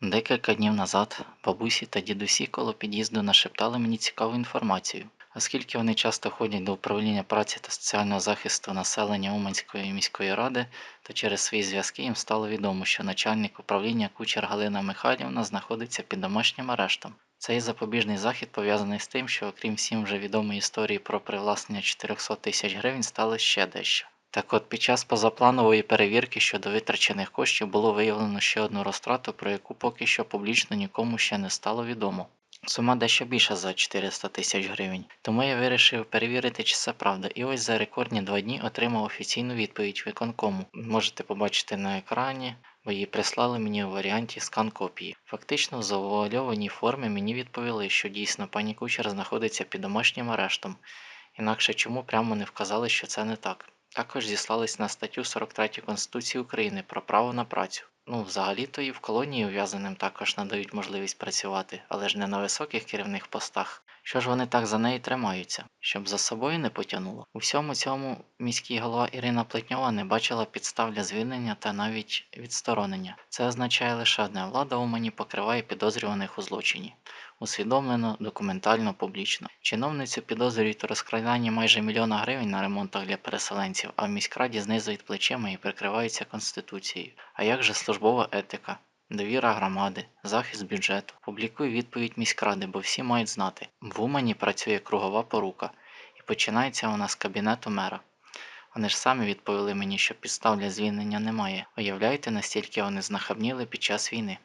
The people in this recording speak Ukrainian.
Декілька днів назад бабусі та дідусі коло під'їзду нашептали мені цікаву інформацію. Оскільки вони часто ходять до управління праці та соціального захисту населення Уманської міської ради, то через свої зв'язки їм стало відомо, що начальник управління кучер Галина Михайлівна знаходиться під домашнім арештом. Цей запобіжний захід пов'язаний з тим, що окрім всім вже відомої історії про привласнення 400 тисяч гривень сталося ще дещо. Так от під час позапланової перевірки щодо витрачених коштів було виявлено ще одну розтрату, про яку поки що публічно нікому ще не стало відомо. Сума дещо більша за 400 тисяч гривень, тому я вирішив перевірити, чи це правда. І ось за рекордні два дні отримав офіційну відповідь виконкому. Можете побачити на екрані, бо її прислали мені у варіанті скан копії. Фактично в завуальованій формі мені відповіли, що дійсно пані Кучер знаходиться під домашнім арештом. Інакше чому прямо не вказали, що це не так. Також зіслались на статтю 43 Конституції України про право на працю. Ну, взагалі-то і в колонії ув'язаним також надають можливість працювати, але ж не на високих керівних постах. Що ж вони так за неї тримаються, щоб за собою не потягнуло? У всьому цьому міський голова Ірина Плетньова не бачила підстав для звільнення та навіть відсторонення. Це означає лише одне влада Умані покриває підозрюваних у злочині. Усвідомлено, документально, публічно. Чиновницю підозрюють у розкраданні майже мільйона гривень на ремонтах для переселенців, а в міськраді знизують плечима і прикриваються конституцією. А як же службова етика? Довіра громади, захист бюджету. Публікуй відповідь міськради, бо всі мають знати. В Умані працює кругова порука, і починається вона з кабінету мера. Вони ж самі відповіли мені, що підстав для звільнення немає. Уявляєте, настільки вони знахабніли під час війни.